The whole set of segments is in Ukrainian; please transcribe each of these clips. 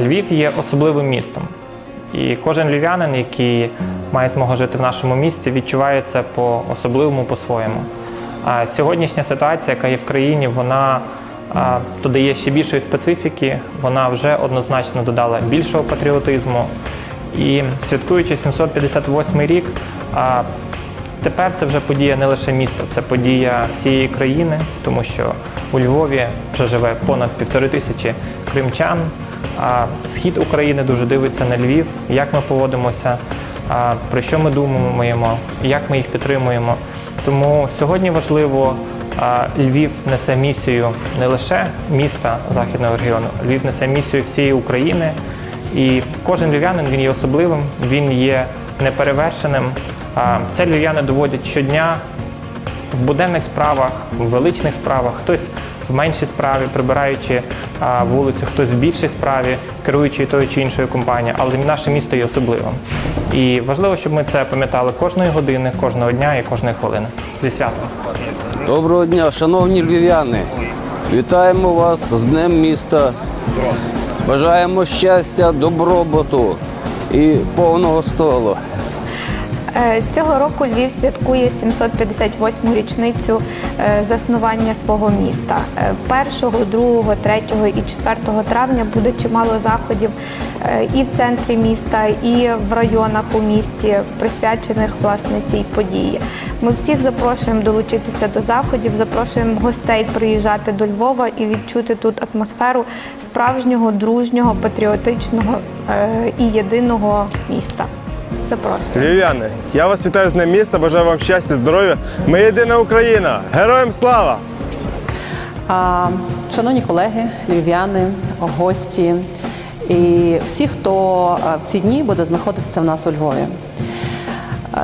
Львів є особливим містом. І кожен львів'янин, який має змогу жити в нашому місті, відчуває це по-особливому, по-своєму. А сьогоднішня ситуація, яка є в країні, вона додає ще більшої специфіки, вона вже однозначно додала більшого патріотизму. І святкуючи 758 рік, тепер це вже подія не лише міста, це подія всієї країни, тому що у Львові вже живе понад півтори тисячі кримчан. А схід України дуже дивиться на Львів, як ми поводимося, про що ми думаємо, як ми їх підтримуємо. Тому сьогодні важливо, Львів несе місію не лише міста західного регіону, Львів несе місію всієї України. І кожен львів'янин він є особливим, він є неперевершеним. Це львів'яни доводять щодня в буденних справах, в величних справах, хтось в меншій справі, прибираючи вулицю, хтось в більшій справі, керуючи тою чи іншою компанією, але наше місто є особливим. І важливо, щоб ми це пам'ятали кожної години, кожного дня і кожної хвилини. Зі святом. Доброго дня, шановні львів'яни. Вітаємо вас з Днем міста. Бажаємо щастя, добробуту і повного столу. Е, Цього року Львів святкує 758-му річницю е, заснування свого міста. Е, 1, 2, 3 і 4 травня буде чимало заходів е, і в центрі міста, і в районах у місті, присвячених власне цій події. Ми всіх запрошуємо долучитися до заходів, запрошуємо гостей приїжджати до Львова і відчути тут атмосферу справжнього, дружнього, патріотичного і єдиного міста. Запрошую. Львів'яни, я вас вітаю з Днем міста, бажаю вам щастя, здоров'я. Ми єдина Україна! Героям слава! А, Шановні колеги, львів'яни, гості і всі, хто в ці дні буде знаходитися в нас у Львові.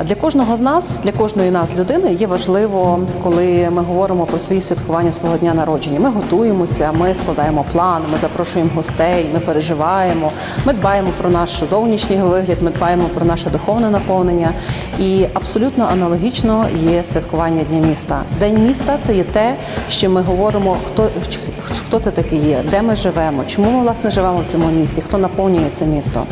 Для кожного з нас, для кожної нас людини є важливо, коли ми говоримо про свої святкування свого дня народження. Ми готуємося, ми складаємо план, ми запрошуємо гостей, ми переживаємо, ми дбаємо про наш зовнішній вигляд, ми дбаємо про наше духовне наповнення. І абсолютно аналогічно є святкування Дня міста. День міста це є те, що ми говоримо, хто, хто це таке є, де ми живемо, чому ми власне живемо в цьому місті, хто наповнює це місто.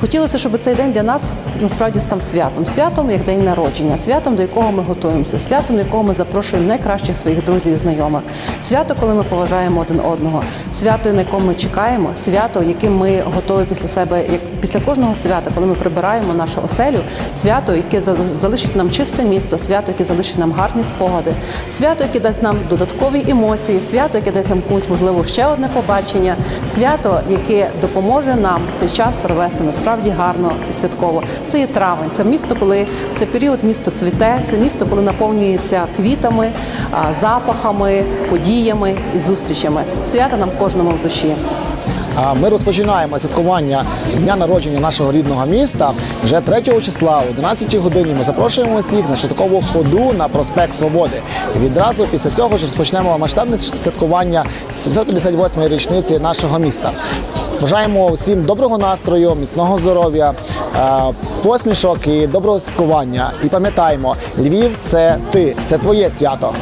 Хотілося, щоб цей день для нас насправді став святом. Святом як день народження, святом, до якого ми готуємося, святом, до якого ми запрошуємо найкращих своїх друзів і знайомих. Свято, коли ми поважаємо один одного, свято, на якому ми чекаємо, свято, яким ми готові після себе, як після кожного свята, коли ми прибираємо нашу оселю, свято, яке за- залишить нам чисте місто, свято, яке залишить нам гарні спогади, свято, яке дасть нам додаткові емоції, свято, яке дасть нам комусь можливо ще одне побачення, свято, яке допоможе нам цей час провести насправді гарно і святково. Це є травень, це місто, коли це період місто цвіте, це місто, коли наповнюється квітами, запахами, подіями і зустрічами. Свята нам кожному в душі. Ми розпочинаємо святкування дня народження нашого рідного міста вже 3 числа, о 11 годині. Ми запрошуємо всіх на святкову ходу на проспект Свободи. І відразу після цього ж розпочнемо масштабне святкування 758-ї річниці нашого міста. Бажаємо всім доброго настрою, міцного здоров'я, е, посмішок і доброго святкування. І пам'ятаємо, Львів це ти, це твоє свято.